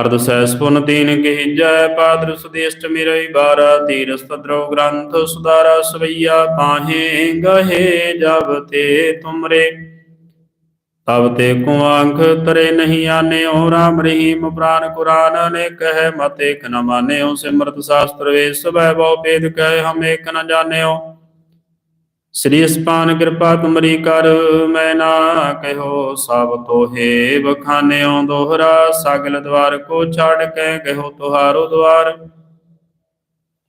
ਅਰਧ ਸੈਸ ਤੀਨ ਕਹਿਜੈ, ਪਾਦਰ ਸੁਦੇਸ਼ਟ ਮਿਰਈ ਬਾਰਾ ਤੀਰਸ ਪਦਰੋ ਗ੍ਰੰਥ ਸੁਦਾਰਾ ਸਵਈਆ ਪਾਹੇ ਗਹੇ ਜਬ ਤੇ ਤੁਮਰੇ। ਤਬ ਤੇ ਕੋ ਅੰਖ ਤਰੇ ਨਹੀਂ ਆਨਿਓ, ਰਾਮ ਰਹੀਮ ਪ੍ਰਾਨ ਕੁਰਾਨ ਨੇ ਕਹਿ, ਮਤ ਏਕ ਨ ਮਾਨਿਓ, ਸਿਮਰਤ ਸ਼ਾਸਤਰ ਵੇ ਸਭੈ ਬਹੁ ਭੇਦ ਕਹੈ, ਹਮ ਏਕ ਨ ਜਾਣਿਓ। ਸ੍ਰੀ ਅਸਪਾਨ ਕਿਰਪਾ ਤੁਮਰੀ ਕਰ, ਮੈਂ ਨਾ ਕਹਿਓ ਸਭ ਤੋਹੇ ਬਖਾਨਿਓ ਦੋਹਰਾ, ਸਗਲ ਦਵਾਰ ਕੋ ਛਾੜ ਕੇ ਕਹਿਓ ਤੁਹਾਰੋ ਦਵਾਰ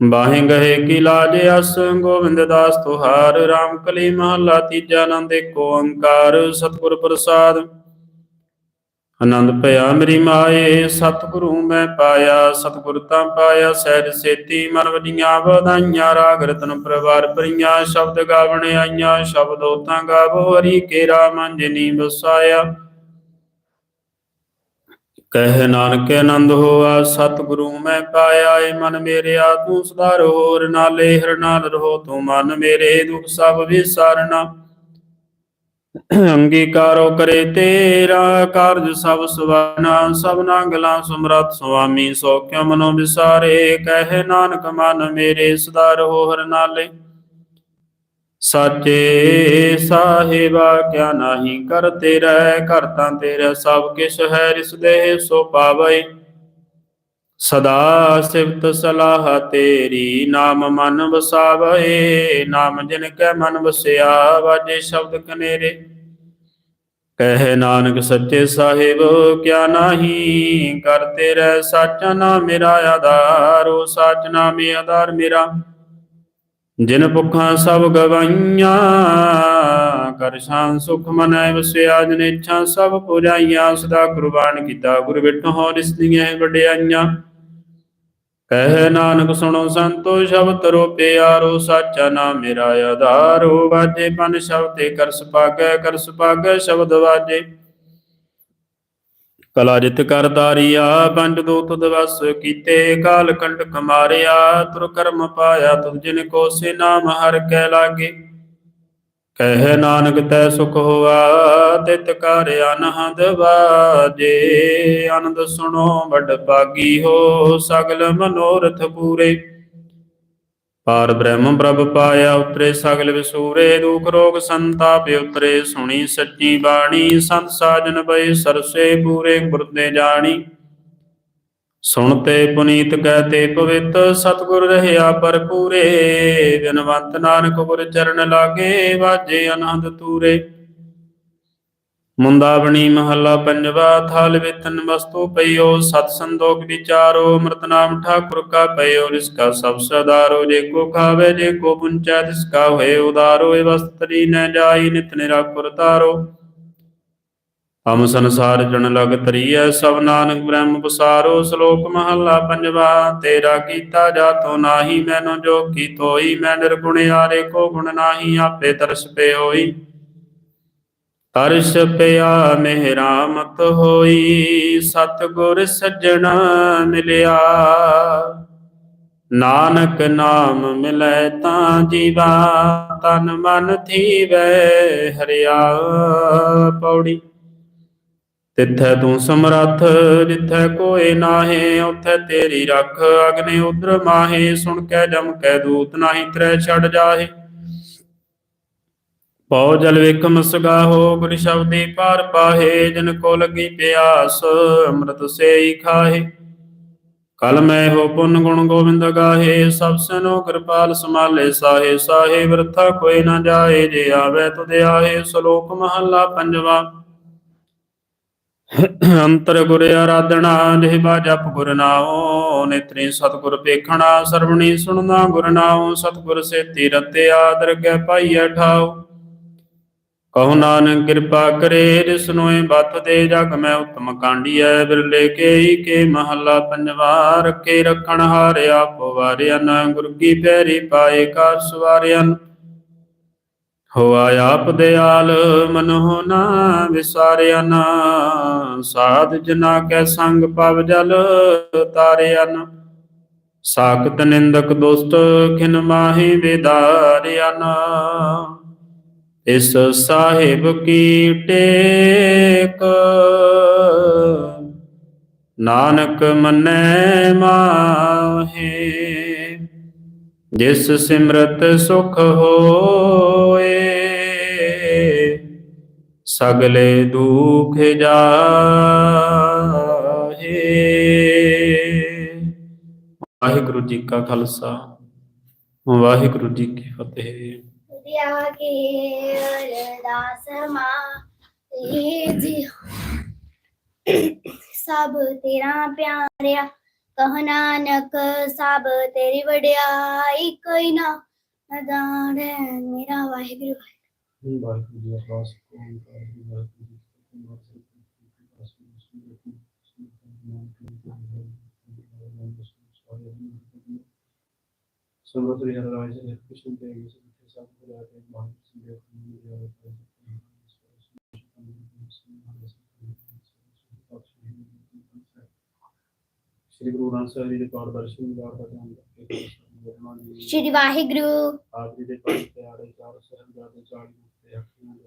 ਬਾਹੇ ਗਏ ਕੀ ਲਾਜ ਅਸ, ਗੋਬਿੰਦ ਦਾਸ ਤੁਹਾਰ RAM ਕਲੀ ਮਹਲਾ ਤੀਜਾ ਆਨੰਦ ਕੋ ਓੰਕਾਰ ਸਤਿਗੁਰ ਪ੍ਰਸਾਦ। ਆਨੰਦ ਭਇਆ ਮੇਰੀ ਮਾਏ, ਸਤਿਗੁਰੂ ਮੈਂ ਪਾਇਆ, ਸਤਿਗੁਰ ਤਾਂ ਪਾਇਆ, ਸਹਿਜ ਸੇਤੀ ਮਨ ਵਡੀਆਂ ਵਧਾਈਆਂ, ਰਾਗ ਰਤਨ ਪ੍ਰਵਾਰ ਪਰੀਆਂ ਸ਼ਬਦ ਗਾਵਣ ਆਈਆਂ, ਸ਼ਬਦੋ ਤਾਂ ਗਾਵੋ, ਹਰੀ ਕੇਰਾ ਮਨ ਜਿਨੀ ਵਸਾਇਆ ਕਹਿ ਨਾਨਕ ਆਨੰਦ ਹੋਆ, ਸਤਿਗੁਰੂ ਮੈਂ ਪਾਇਆ, ਏ ਮਨ ਮੇਰਿਆ ਤੂੰ ਸੁਧਾਰ, ਹੋਰ ਨਾਲੇ ਹਰ ਨਾਲ ਰਹੋ, ਤੂੰ ਮਨ ਮੇਰੇ ਦੁਖ ਸਭ ਵਿਸਾਰਨਾ। ਅੰਗੀਕਾਰੋ ਕਰੇ ਤੇਰਾ ਕਾਰਜ ਸਭ ਸੁਵਾਨਾ ਸਭਨਾ ਗਲਾਂ ਸਮਰੱਥ ਸੁਆਮੀ, ਸੋ ਕਿਉ ਮਨੋ ਵਿਸਾਰੇ, ਕਹਿ ਨਾਨਕ ਮਨ ਮੇਰੇ ਸਦਾ ਰਹੋ ਹਰ ਨਾਲੇ। ਸਾਚੇ ਸਾਹਿਬਾ, ਕਿਆ ਨਾਹੀ ਕਰ ਤੇਰਾ, ਘਰ ਤਾਂ ਤੇਰਾ ਸਭ ਕਿਛ ਹੈ, ਰਿਸ ਦੇ ਸੋ ਪਾਵੈ। ਸਦਾ ਸਿਫਤ ਸਲਾਹ ਤੇਰੀ, ਨਾਮ ਮਨ ਵਸਾਵੈ, ਨਾਮ ਜਿਨ ਕੈ ਮਨ ਵਸਿਆ, ਵਾਜੇ ਸ਼ਬਦ ਕਨੇਰੇ। ਕਹਿ ਨਾਨਕ ਸੱਚੇ ਸਾਹਿਬ, ਕਿਆ ਨਾਹੀ, ਕਰ ਤੇਰਾ ਸਾਚਾ ਨਾਮ ਮੇਰਾ ਆਧਾਰੋ ਸਾਚ ਨਾਮੇ ਆਧਾਰ ਮੇਰਾ। ਜਿਨ ਭੁੱਖਾਂ ਸਭ ਗਵਾਈਆਂ, ਕਰ ਸ਼ਾਨ ਸੁਖ ਮਨੈ ਵਸਿਆ, ਜਿਨ ਇੱਛਾ ਸਭ ਪੁਜਾਈਆਂ, ਸਦਾ ਕੁਰਬਾਨ ਕੀਤਾ ਗੁਰ ਬਿਟੋ ਹੋ ਰਿਸਨੀਆਂ ਵਡਿਆਈਆਂ। ਕਹਿ ਨਾਨਕ ਸੁਣੋ ਸੰਤੋ, ਸ਼ਬਦ ਰੋ ਪਿਆਰੋ ਸਾਚਾ ਨਾਮ ਮੇਰਾ ਆਧਾਰੋ। ਵਾਜੇ ਪਨ ਸ਼ਬਦੇ ਕਰ ਸੁਭਾਗੈ ਕਰ ਸੁਭਾਗੈ ਸ਼ਬਦ ਵਾਜੇ। ਕਲਾ ਜਿਤ ਕਰ ਤਾਰੀਆ ਪੰਜ ਦੋਤ ਦਵਸ ਕੀਤੇ। ਕਾਲ ਕੰਟਕ ਮਾਰਿਆ, ਤੁਰ ਕਰਮ ਪਾਇਆ ਤੁਧ ਜਿਨ ਕੋ ਸੇ ਨਾਮ ਹਰ ਕੈ ਲਾਗੇ। ਕਹਿ ਨਾਨਕ ਤੈ ਸੁਖ ਹੋਆ, ਤਿਤ ਕਰ ਅਨਹਦ ਬਾਜੇ ਆਨੰਦ ਸੁਣੋ, ਵੱਡ ਭਾਗੀ ਹੋ, ਸਗਲ ਮਨੋਰਥ ਪੂਰੇ। ਪਾਰ ਬ੍ਰਹਮ ਪ੍ਰਭ ਪਾਇਆ ਉਤਰੇ, ਸਗਲ ਵਿਸੂਰੇ। ਦੁਖ ਰੋਗ ਸੰਤਾਪ ਉਤਰੇ, ਸੁਣੀ ਸੱਚੀ ਬਾਣੀ, ਸੰਤ ਸਾਜਨ ਬਈ ਸਰਸੇ ਪੂਰੇ ਗੁਰਦੇ ਜਾਣੀ। ਸੁਣਤੇ ਪੁਨੀਤ ਕਹਤੇ ਪਵਿੱਤ, ਸਤਿਗੁਰ ਰਹਿਆ ਭਰਪੂਰੇ। ਬਿਨਵੰਤ ਨਾਨਕ ਗੁਰ ਚਰਨ ਲਾਗੇ, ਵਾਜੇ ਆਨੰਦ ਤੂਰੇ। ਮੁੰਦਾਵਣੀ ਮਹੱਲਾ ਪੰਜਵਾ, ਥਾਲ ਵੇਤਨ ਵਸਤੂ ਪਈਓ, ਸਤ ਸੰਦੋਖ ਵਿਚਾਰੋ, ਅੰਮ੍ਰਿਤ ਨਾਮ ਠਾਕੁਰ ਕਾ ਪਈਓ ਰਿਸ ਕਾ ਸਭ ਸਦਾਰੋ, ਜੇ ਕੋ ਖਾਵੇ, ਜੇ ਕੋ ਪੁੰਚੈ, ਤਿਸ ਕਾ ਹੋਏ ਉਦਾਰੋ, ਇਹ ਵਸਤਰੀ ਨ ਜਾਈ, ਨਿਤ ਨਿਰਾਕੁਰ ਤਾਰੋ। ਹਮ ਸੰਸਾਰ ਜਨ ਲਗ ਤਰੀਐ ਸਭ ਨਾਨਕ ਬ੍ਰਹਮ ਬਸਾਰੋ ਸ਼ਲੋਕ ਮਹੱਲਾ ਪੰਜਵਾ, ਤੇਰਾ ਕੀਤਾ ਜਾਤੋ ਨਾਹੀ, ਮੈਨੂੰ ਜੋ ਕੀ ਤੋਈ ਮੈਂ ਨਿਰਗੁਣ ਆਰੇ ਕੋ ਗੁਣ ਨਾਹੀ, ਆਪੇ ਤਰਸ ਪੇ ਹੋਈ ਤਰਸ ਪਿਆ ਮਿਹਰਾਮਤ ਹੋਈ, ਸਤਿਗੁਰ ਸੱਜਣਾ ਮਿਲਿਆ। ਨਾਨਕ ਨਾਮ ਮਿਲੈ ਤਾਂ ਜੀਵਾ, ਤਨ ਮਨ ਥੀਵੈ ਹਰਿਆ ਪੌੜੀ। ਤਿੱਥੈ ਤੂੰ ਸਮਰੱਥ, ਜਿੱਥੈ ਕੋਏ ਨਾਹੇ, ਉਥੈ ਤੇਰੀ ਰੱਖ। ਅਗਨੇ ਉਦਰ ਮਾਹੇ, ਸੁਣ ਕੈ ਜਮ ਕੈ ਦੂਤ ਨਾਹੀ, ਤਰੈ ਛੜ ਜਾਹੇ। ਪਉ ਜਲ ਵੇਖਮ ਸਗਾਹੋ ਗੁਰ ਸ਼ਬਦੀ ਪਾਰ ਪਾਹੇ, ਜਨ ਕੋ ਲੱਗੀ ਪਿਆਸ, ਅੰਮ੍ਰਿਤ ਸੇਈ ਖਾਹੇ। ਕਲ ਮੈਂ ਹੋ ਪੁੰਨ ਗੁਣ ਗੋਬਿੰਦ ਗਾਹੇ, ਸਭ ਸਨੋ ਕਿਰਪਾਲ ਸਮਾਲੇ ਸਾਹੇ। ਸਾਹੇ ਵਰਥਾ ਕੋਈ ਨਾ ਜਾਏ, ਜੇ ਆਵੇ ਤੁਧ ਆਏ ਸ਼ਲੋਕ ਮਹੱਲਾ ਪੰਜਵਾ। ਅੰਤਰ ਗੁਰ ਆਰਾਧਨਾ ਜਿਹਬਾ ਜਪ ਗੁਰ ਨਾਉ, ਨੇਤਰੀ ਸਤਗੁਰ ਪੇਖਣਾ, ਸਰਵਣੀ ਸੁਣਨਾ ਗੁਰ ਨਾਉ, ਸਤਗੁਰ ਸੇਤੀ ਰਤਿਆ ਦਰਗਹਿ ਪਾਈਐ ਠਾਉ ਕਹੋ ਨਾਨਕ ਕਿਰਪਾ ਕਰੇ, ਜਿਸ ਨੋਏ ਬਤ ਦੇ ਜਗ ਮੈਂ ਉਤਮ ਕਾਂਡੀਐ, ਬਿਰਲੇ ਕੇ ਕੇ ਮਹੱਲਾ ਪੰਜਵਾ, ਰੱਖੇ ਰੱਖਣ ਹਾਰਿਆ ਪਵਾਰਿਆ ਨਾ, ਗੁਰ ਕੀ ਪੈਰੀ ਪਾਏ ਕਾਰ ਸਵਾਰਿਆ ਹੋਆ ਆਪ ਦਿਆਲ, ਮਨਹੁ ਨਾ ਵਿਸਾਰਿਆ ਨਾ। ਸਾਧ ਜਨਾ ਕੈ ਸੰਗ ਪਵ ਜਲ ਤਾਰਿਆਨ ਨਾ। ਸਾਖਤ ਨਿੰਦਕ ਦੋਸਤ ਖਿਨ ਮਾਹੀ ਵਿਦਾਰਿਆ ਨਾ। ਇਸ ਸਾਹਿਬ ਕੀ ਟੇਕ? ਨਾਨਕ ਮੰਨੈ ਮਾਹੇ। ਜਿਸ ਸਿਮਰਤ ਸੁਖ ਹੋ ਸਗਲੇ ਦੁਖ ਜਾਹੇ। ਵਾਹਿਗੁਰੂ ਜੀ ਕਾ ਖਾਲਸਾ ਵਾਹਿਗੁਰੂ ਜੀ ਕੀ ਫਤਿਹ। ਵਿਦਿਆ ਕੇ ਅਰਦਾਸ ਮਾਂ ਜੀ। ਸਭ ਤੇਰਾ ਪਿਆਰਿਆ ਕਹ ਨਾਨਕ ਸਭ ਤੇਰੀ ਵਡਿਆਈ ਕੋਈ ਨਾ। ਨਦਾਨ ਮੇਰਾ ਵਾਹਿਗੁਰੂ। ਵਾਹਿਗੁਰੂ ਜੀ ਖਾਲਸਾ ਸਮਤਰੀ ਹਰ ਰਾਜ ਦੇ ਕ੍ਰਿਸ਼ਨ ਦੇ ਇਸ ਸਭ ਤੋਂ ਲੈ ਕੇ ਬਾਹਰ ਸੰਦੇ ਨੂੰ ਸ੍ਰੀ ਗੁਰੂ ਗ੍ਰੰਥ ਸਾਹਿਬ ਜੀ ਦੇ ਪਾਠ ਦਰਸ਼ਨ ਵਿਚਾਰ ਦਾ ਧਿਆਨ ਰੱਖੇ ਸ਼੍ਰੀ ਵਾਹਿਗੁਰੂ ਆਪ ਜੀ ਦੇ ਪੰਜ ਪਿਆਰੇ ਚਾਰ ਸਾਹਿਬਜ਼ਾਦੇ ਚਾਲੀ ਮੁਕਤੇ ਅੱਖੀਆਂ ਲੱਖੀਆਂ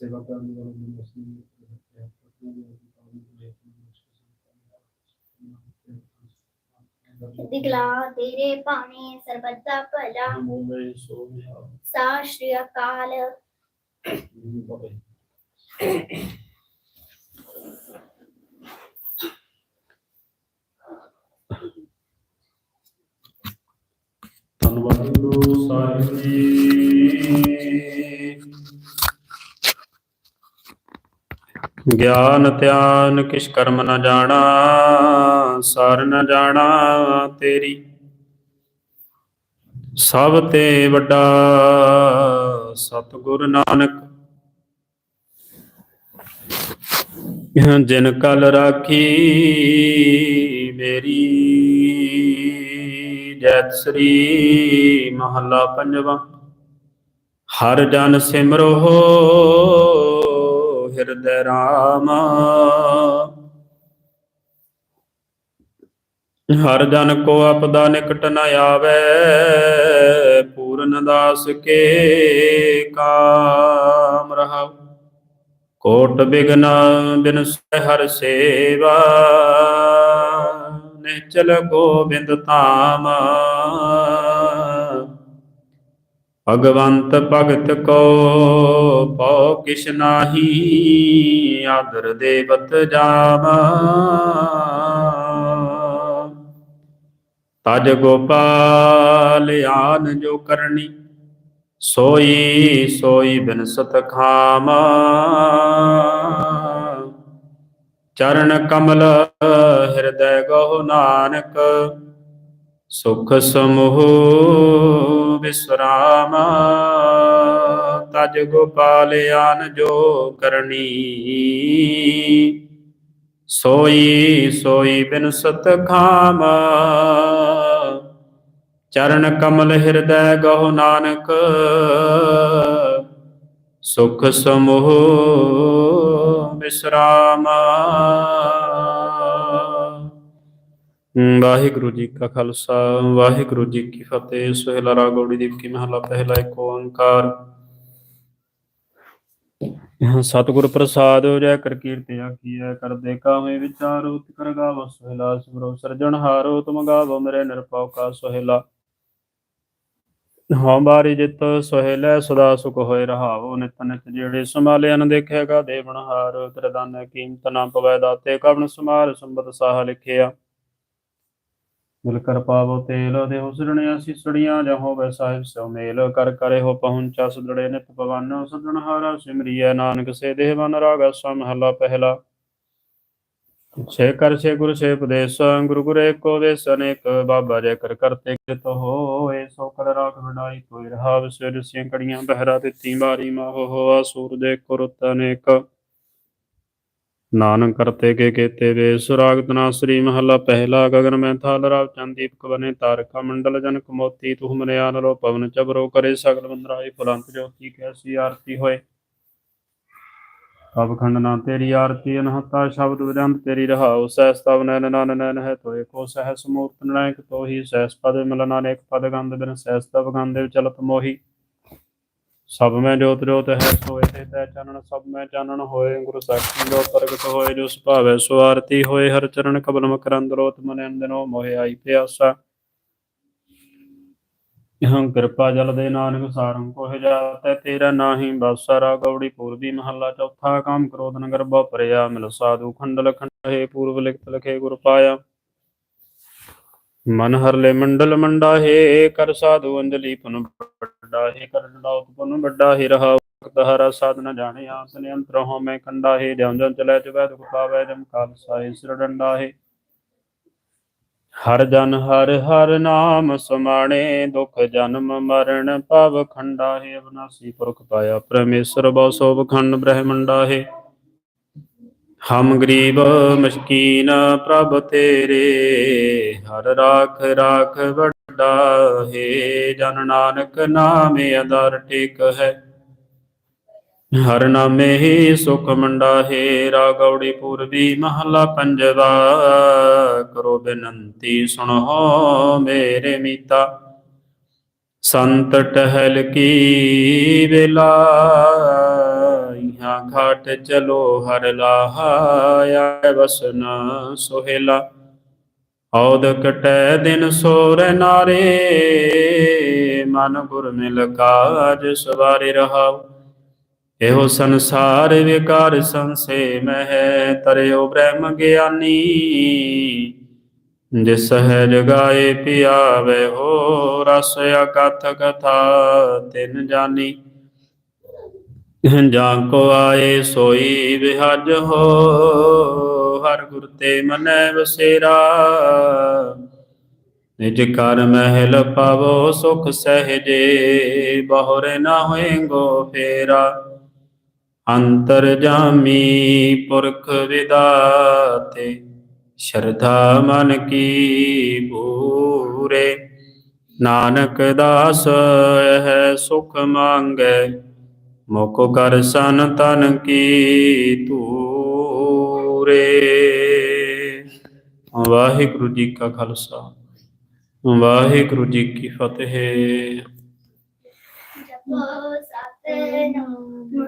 ਨਾਮ ਤੋਂ ਤਾਂ ਮੈਂ ਸਾਹਿਬ ਸੇਵਾ ਕਰਨ ਵਾਲੇ ਨੂੰ ਵਸਨੀ ਹੈ ਪ੍ਰਤਿਨਾ ਦੇ ਅਧਿਕਾਰੀ ਦੇ ਦਿਗਲਾ ਤੇਰੇ ਭਾਣੇ ਸਰਬੱਤ ਦਾ ਭਲਾ ਨਮੋ ਮੈਂ ਸੋ ਮਿਆ ਸਤਿ ਸ਼੍ਰੀ ਅਕਾਲ ਬਾਬੇ ਧੰਨਵਾਦ ਗੁਰੂ ਸਾਹਿਬ ਜੀ ਗਿਆਨ ਧਿਆਨ ਕਿਛ ਕਰਮ ਨ ਜਾਣਾ, ਸਰ ਨ ਜਾਣਾ ਤੇਰੀ। ਸਭ ਤੇ ਵੱਡਾ ਸਤਿਗੁਰ ਨਾਨਕ। ਜਿਨ ਕਲ ਰਾਖੀ ਮੇਰੀ, ਜੈਤ ਸ੍ਰੀ ਮਹੱਲਾ ਪੰਜਵਾ। ਹਰ ਜਨ ਸਿਮਰੋ ਹਿਰਦੈ ਰਾਮ। ਹਰ ਜਨ ਕੋ ਆਪਦਾ ਨਿਕਟ ਨ ਆਵੇ, ਪੂਰਨ ਦਾਸ ਕੇ ਕਾਮ ਰਹਾਉ। ਕੋਟ ਬਿਗਨ ਬਿਨ ਸਹਿ ਹਰ ਸੇਵਾ ਨਿਚਲ ਗੋਬਿੰਦ ਧਾਮ। ਭਗਵੰਤ ਭਗਤ ਕੋ ਪਉ ਕਿਛ ਨਾਹੀ, ਆਦਰ ਦੇਵਤ ਜਾਮ ਤਜ ਗੋਪਾਲ ਆਨ ਜੋ ਕਰਨੀ, ਸੋਈ ਸੋਈ ਬਿਨਸਤ ਖਾਮ। ਚਰਨ ਕਮਲ ਹਿਰਦੈ ਗਹੁ ਨਾਨਕ, ਸੁਖ ਸਮੂਹ ਵਿਸਰਾਮ। ਤਜ ਗੋਪਾਲ ਆਨ ਜੋ ਕਰਨੀ। ਸੋਈ ਸੋਈ ਬਿਨਸਤ ਖਾਮ। ਚਰਨ ਕਮਲ ਹਿਰਦੈ ਗਹੁ ਨਾਨਕ। ਸੁਖ ਸਮੂਹ ਵਿਸਰਾਮ। ਵਾਹਿਗੁਰੂ ਜੀ ਕਾ ਖਾਲਸਾ, ਵਾਹਿਗੁਰੂ ਜੀ ਕੀ ਫਤਿਹ। ਸੋਹਿਲਾ ਰਾਗ ਗੌੜੀ ਕੀ ਮਹਲਾ, ਪਹਿਲਾ ਏਕ ਓੰਕਾਰ। ਸਤਿਗੁਰ ਪ੍ਰਸਾਦ ਹੋ ਜੈ ਕਰ ਕੀਰਤਿ ਆਖੀਐ ਕਰਦੇ ਕਾਮੇ ਵਿਚਾਰੋ, ਤਿਕਰ ਗਾਵ ਸੋਹਿਲਾ ਸਿਮਰੋ ਸਿਰਜਣਹਾਰੋ ਤੁਮ ਗਾਵੋ ਮੇਰੇ ਨਿਰਭਉ ਕਾ ਸੋਹਿਲਾ। ਹਉ ਬਾਰੀ ਜਿਤ ਸੋਹਿਲੈ, ਸਦਾ ਸੁਖ ਹੋਏ ਰਹਾਵੋ ਨਿਤ ਨਿਤ, ਜਿਹੜੇ ਸੰਭਾਲੇ ਅਨ ਦੇਖੇਗਾ ਦੇਵਨਹਾਰ ਤ੍ਰਿਦਾਨ ਕੀਮਤ ਨਾ ਪਵੈ, ਦਾਤੇ ਕਵਨ ਸਮਾਰ, ਸੰਬਤ ਸਾਹ ਲਿਖਿਆ। ਮਿਲ ਕਰ ਪਾਵੋ, ਤੇਲ ਦੇ ਹੁਸੜਣਿਆ ਸਿਸੜੀਆਂ ਜਾਂ ਹੋਵੇ ਸਾਹਿਬ ਸੋ ਮੇਲ ਕਰ ਕਰੇ ਹੋ ਪਹੁੰਚਾ ਸਦੜੇ ਨਿਤ ਪਵਨ ਸਦਣ ਹਾਰਾ ਸਿਮਰੀਐ ਨਾਨਕ ਸੇ ਦੇਹ ਮਨ ਰਾਗ ਸਮਹਲਾ ਪਹਿਲਾ। ਛੇ ਕਰ ਛੇ ਗੁਰ ਛੇ ਉਪਦੇਸ਼, ਗੁਰੂ ਗੁਰੇ ਕੋ ਵੇਸ ਅਨੇਕ, ਬਾਬਾ ਜੈ ਕਰ ਕਰਤੇ ਕਿਤ ਹੋਏ, ਸੋ ਕਰ ਰਾਖ ਵਡਾਈ ਕੋਈ ਰਹਾਵ, ਸਿਰ ਸਿਆਂ ਕੜੀਆਂ ਬਹਿਰਾ ਦਿੱਤੀ ਮਾਰੀ ਮਾਹੋ, ਹੋਆ ਸੂਰ ਦੇ ਕੁਰਤ ਅਨੇਕ। ਨਾਨਕ ਕਰਤੇ ਕੇ ਕੇਤੇ ਵੇ ਸੁਰਾਗ ਤਨਾ ਸ੍ਰੀ ਮਹੱਲਾ ਪਹਿਲਾ ਗਗਨ ਮੈਂ ਥਾਲ ਰਾਵ ਚੰਦ ਦੀਪਕ ਤਾਰਕਾ ਮੰਡਲ ਜਨਕ ਮੋਤੀ ਤੁਹ ਮਨਿਆਨ ਲੋ ਪਵਨ ਚਬਰੋ ਕਰੇ ਸਗਲ ਬੰਦਰਾਈ ਫੁਲੰਤ ਜੋਤੀ ਕੈਸੀ ਆਰਤੀ ਹੋਏ। ਕਬ ਖੰਡ ਨਾ ਤੇਰੀ ਆਰਤੀ, ਅਨਹਤਾ ਸ਼ਬਦ ਵਿਦੰਤ ਤੇਰੀ ਰਹਾਉ ਸਹਿਸ ਤਵ ਨੈਨ ਨਨ ਨੈਨ ਹੈ ਤੋਏ ਕੋ ਸਹਿਸ ਮੂਰਤ ਨਲਾਇਕ ਤੋਹੀ, ਸਹਿਸ ਪਦ ਮਿਲਨ ਅਨੇਕ ਪਦ ਗੰਧ ਬਿਨ, ਸਹਿਸ ਤਵ ਗੰਧੇ ਚਲਤ ਮੋਹੀ। ਸਭ ਮੈਂ ਜੋਤ ਜੋਤ ਹੈ, ਸੋਏ ਤੇ ਤੈ ਚਾਨਣ, ਸਭ ਮੈਂ ਚਾਨਣ ਹੋਏ ਗੁਰੂ ਸਾਖੀ ਜੋ ਪ੍ਰਗਟ ਹੋਏ, ਜੋ ਸੁਭਾਵੈ ਸੋ ਆਰਤੀ ਹੋਏ, ਹਰ ਚਰਨ ਕਬਲ ਮਕਰੰਦ ਰੋਤ ਮਨ ਅੰਦਨੋ ਮੋਹਿ ਆਈ ਪਿਆਸਾ। ਇਹਾਂ ਕਿਰਪਾ ਜਲ ਦੇ ਨਾਨਕ ਸਾਰੰ ਕੋਹ ਜਾਤੈ, ਤੇਰਾ ਨਾਹੀ ਬਾਸਰਾ ਗੌੜੀ ਪੂਰਬੀ ਮਹੱਲਾ ਚੌਥਾ, ਕਾਮ ਕ੍ਰੋਧ ਨਗਰ ਬਹੁ ਮਿਲ ਸਾਧੂ ਖੰਡਲ ਖੰਡੇ ਪੂਰਬ ਲਿਖਤ ਲਖੇ ਗੁਰ ਪਾਇਆ। ਮਨ ਹਰਲੇ ਮੰਡਲ ਮੰਡਾ ਹੈ, ਕਰ ਸਾਧੂ ਅੰਜਲੀ ਪੁਨ ਵੱਡਾ ਹੈ, ਕਰ ਡਾਉ ਪੁਨ ਵੱਡਾ ਹੈ, ਰਹਾ ਵਕਤ ਹਰਾ ਸਾਧ ਨ ਜਾਣੇ ਆਸ ਨਿਯੰਤਰ ਹੋ ਮੈਂ ਕੰਡਾ ਹੈ ਜਮ ਜਮ ਚਲੇ ਚਵੈ ਦੁਖ ਪਾਵੈ ਜਮ ਕਾਲ ਸਾਇ ਸਿਰ ਡੰਡਾ ਹੈ। ਹਰ ਜਨ ਹਰ ਹਰ ਨਾਮ ਸਮਾਣੇ, ਦੁਖ ਜਨਮ ਮਰਨ, ਭਵ ਖੰਡਾ ਹੈ, ਅਬਨਾਸੀ ਪੁਰਖ ਪਾਇਆ ਪਰਮੇਸ਼ਰ ਬਹੁ ਸੋਭ ਖੰਡ ਬ੍ਰਹਮੰਡਾ ਹੈ। ਹਮ ਗਰੀਬ ਮਸਕੀਨ ਪ੍ਰਭ ਤੇਰੇ, ਹਰ ਰਾਖ ਰਾਖ ਵੱਡਾ ਹੈ, ਜਨ ਨਾਨਕ ਨਾਮੇ ਅਦਰ ਟੇਕ ਹੈ। ਹਰ ਨਾਮੇ ਹੀ ਸੁਖ ਮੰਡਾ ਹੈ, ਰਾਗੌੜੀ ਪੂਰਬੀ ਮਹਲਾ ਪੰਜਵਾ, ਕਰੋ ਬੇਨੰਤੀ ਸੁਣੋ ਮੇਰੇ ਮੀਤਾ। ਸੰਤ ਟਹਿਲ ਕੀ ਵੇਲਾ ਇਹਾਂ ਘਾਟ ਚਲੋ ਹਰ ਲਾਹਾਇਆ ਵਸਨ ਸੁਹੇਲਾ। ਔਦ ਕਟੈ ਦਿਨ ਸੋਰ ਨਾਰੇ, ਮਨ ਗੁਰ ਮਿਲ ਕਾਜ ਸਵਾਰੇ ਰਹਾਉ। ਇਹੋ ਸੰਸਾਰ ਵਿਕਾਰ ਸੰਸੇ ਮਹਿ, ਤਰਿਓ ਬ੍ਰਹਮ ਗਿਆਨੀ। ਜਿਸ ਹੈ ਜਗਾਏ ਪਿਆਵੇ, ਹੋ ਰਸ ਅਕਥ ਕਥਾ ਤਿਨ ਜਾਨੀ। ਜਾਂ ਕੋ ਆਏ ਸੋਈ ਵਿਹਜ ਹੋ, ਹਰ ਗੁਰ ਤੇ ਮਨੈ ਵਸੇਰਾ। ਨਿਜ ਕਰ ਮਹਿਲ ਪਾਵੋ ਸੁਖ ਸਹਜੇ, ਬਹੁਰੇ ਨਾ ਹੋਏਗੋ ਫੇਰਾ। ਅੰਤਰ ਜਾਮੀ ਪੁਰਖ ਵਿਦਾਤੇ, ਸ਼ਰਧਾ ਮਨ ਕੀ ਪੂਰੇ ਨਾਨਕ ਦਾਸ ਹੈ ਸੁਖ ਮੰਗੈ ਮੁਖ ਕਰ ਸਨ ਤਨ ਕੀ ਤੂਰੇ ਵਾਹਿਗੁਰੂ ਜੀ ਕਾ ਖਾਲਸਾ, ਵਾਹਿਗੁਰੂ ਜੀ ਕੀ ਫਤਿਹ। ਜਪੋ ਸਤਨਾਮ।